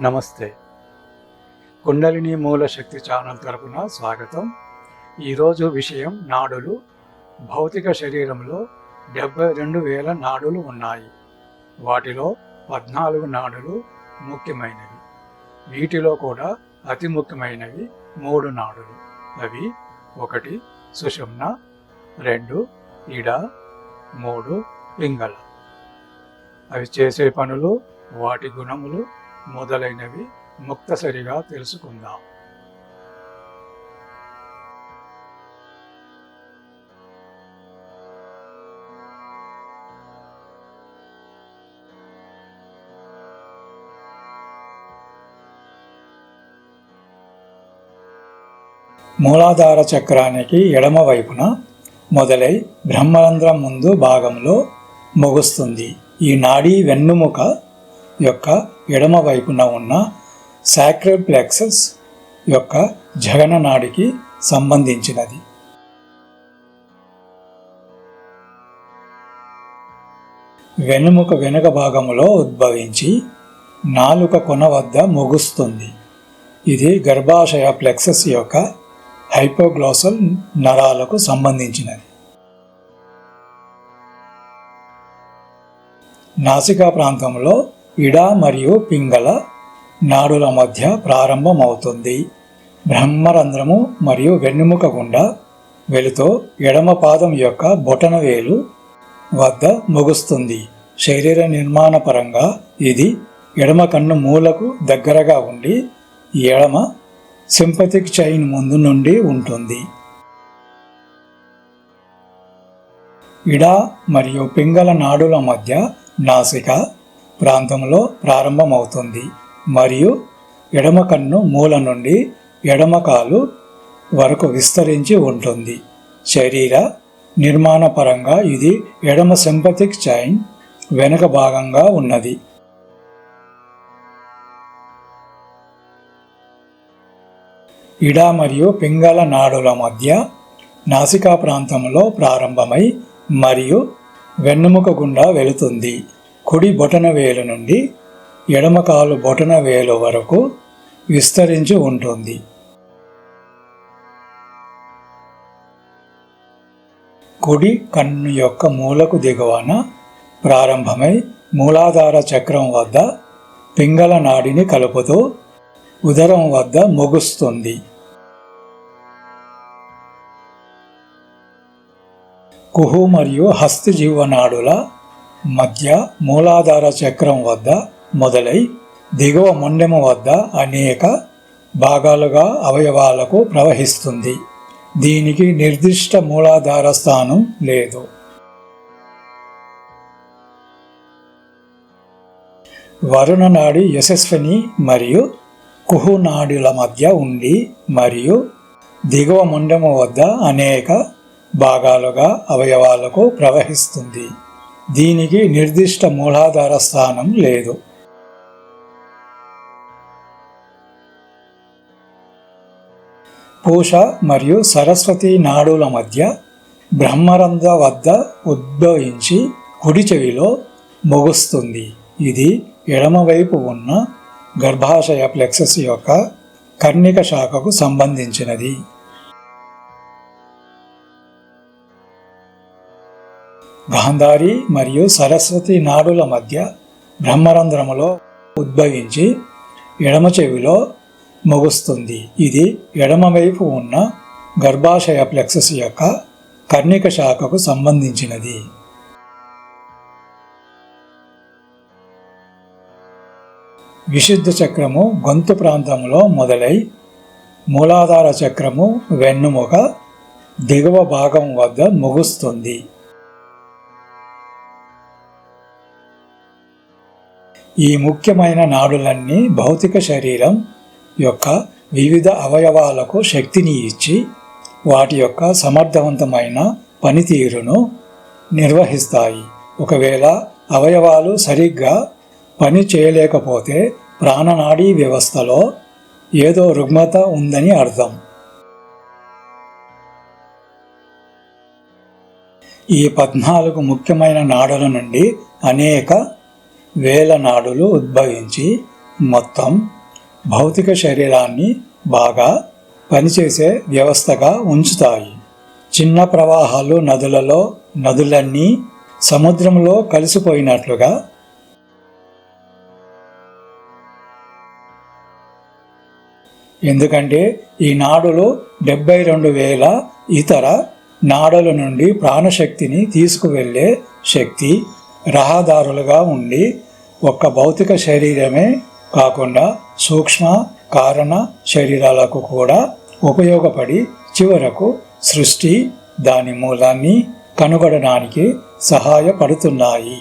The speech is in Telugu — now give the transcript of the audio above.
నమస్తే. కుండలిని మూల శక్తి ఛానల్ తరపున స్వాగతం. ఈరోజు విషయం నాడులు. భౌతిక శరీరంలో డెబ్బై రెండు వేల నాడులు ఉన్నాయి. వాటిలో పద్నాలుగు నాడులు ముఖ్యమైనవి. వీటిలో కూడా అతి ముఖ్యమైనవి మూడు నాడులు. అవి ఒకటి సుషుమ్న రెండు ఇడ మూడు పింగళ. అవి చేసే పనులు వాటి గుణములు మొదలైనవి ముక్తసరిగా తెలుసుకుందాం. మూలాధార చక్రానికి ఎడమ వైపున మొదలై బ్రహ్మరంధ్రం ముందు భాగంలో ముగుస్తుంది. ఈ నాడీ వెన్నుముక యొక్క ఎడమ వైపున ఉన్న సాక్రెడ్ ప్లెక్సస్ యొక్క జగన నాడికి సంబంధించినది. వెనుముక వెనుక భాగములో ఉద్భవించి నాలుక కొన వద్ద ముగుస్తుంది. ఇది గర్భాశయ ప్లెక్సస్ యొక్క హైపోగ్లోసల్ నరాలకు సంబంధించినది. నాసికా ప్రాంతంలో ఇడ మరియు పింగళ నాడుల మధ్య ప్రారంభమవుతుంది. బ్రహ్మరంధ్రము మరియు వెన్నుముక గుండా వెలుతో ఎడమ పాదం యొక్క బొటనవేలు వద్ద ముగుస్తుంది. శరీర నిర్మాణపరంగా ఇది ఎడమ కన్ను మూలకు దగ్గరగా ఉండి ఎడమ సింపతిక్ చైన్ ముందు నుండి ఉంటుంది. ఇడ మరియు పింగళ నాడుల మధ్య నాసిక ప్రాంతంలో ప్రారంభమవుతుంది. మరియు ఎడమ కన్ను మూల నుండి ఎడమ కాలు వరకు విస్తరించి ఉంటుంది. శరీర నిర్మాణపరంగా ఇది ఎడమ సింపతిక్ చైన్ వెనుక భాగంగా ఉన్నది. ఇడ మరియు పింగళ నాడుల మధ్య నాసికా ప్రాంతంలో ప్రారంభమై మరియు వెన్నుముక గుండా వెళుతుంది. కుడి బొటన వేలు నుండి ఎడమ కాలు బొటన వేలు వరకు విస్తరించి ఉంటుంది. కుడి కన్ను యొక్క మూలకు దిగువన ప్రారంభమై మూలాధార చక్రం వద్ద పింగళ నాడిని కలుపుతూ ఉదరం వద్ద ముగుస్తుంది. కుహు మరియు హస్తి జీవనాడుల మధ్య మూలాధార చక్రం వద్ద మొదలై దిగువ మొండెమ వద్ద అనేక భాగాలుగా అవయవాలకు ప్రవహిస్తుంది. దీనికి నిర్దిష్ట మూలాధార స్థానం లేదు. వరుణ నాడి యశస్విని మరియు కుహు నాడుల మధ్య ఉండి మరియు దిగువ ముండెము వద్ద అనేక భాగాలుగా అవయవాలకు ప్రవహిస్తుంది. దీనికి నిర్దిష్ట మూలాధార స్థానం లేదు. పూష మరియు సరస్వతి నాడుల మధ్య బ్రహ్మరంధ్ర వద్ద ఉద్భవించి కుడి చెవిలో ముగుస్తుంది. ఇది ఎడమవైపు ఉన్న గర్భాశయ ప్లెక్సస్ యొక్క కర్ణిక శాఖకు సంబంధించినది. గాంధారి మరియు సరస్వతి నాడుల మధ్య బ్రహ్మరంధ్రములో ఉద్భవించి ఎడమ చెవిలో ముగుస్తుంది. ఇది ఎడమవైపు ఉన్న గర్భాశయ ప్లెక్సస్ యొక్క కర్ణిక శాఖకు సంబంధించినది. విశుద్ధ చక్రము గొంతు ప్రాంతంలో మొదలై మూలాధార చక్రము వెన్నుముక దిగువ భాగం వద్ద ముగుస్తుంది. ఈ ముఖ్యమైన నాడులన్నీ భౌతిక శరీరం యొక్క వివిధ అవయవాలకు శక్తిని ఇచ్చి వాటి యొక్క సమర్థవంతమైన పనితీరును నిర్వహిస్తాయి. ఒకవేళ అవయవాలు సరిగ్గా పని చేయలేకపోతే ప్రాణనాడీ వ్యవస్థలో ఏదో రుగ్మత ఉందని అర్థం. ఈ పద్నాలుగు ముఖ్యమైన నాడుల నుండి అనేక వేల నాడులు ఉద్భవించి మొత్తం భౌతిక శరీరాన్ని బాగా పనిచేసే వ్యవస్థగా ఉంచుతాయి. చిన్న ప్రవాహాలు నదులలో నదులన్నీ సముద్రంలో కలిసిపోయినట్లుగా ఎందుకంటే ఈ నాడులు డెబ్బై రెండు వేల ఇతర నాడుల నుండి ప్రాణశక్తిని తీసుకువెళ్ళే శక్తి రహదారులుగా ఉండి ఒక్క భౌతిక శరీరమే కాకుండా సూక్ష్మ కారణ శరీరాలకు కూడా ఉపయోగపడి చివరకు సృష్టి దాని మూలాన్ని కనుగొనడానికి సహాయపడుతున్నాయి.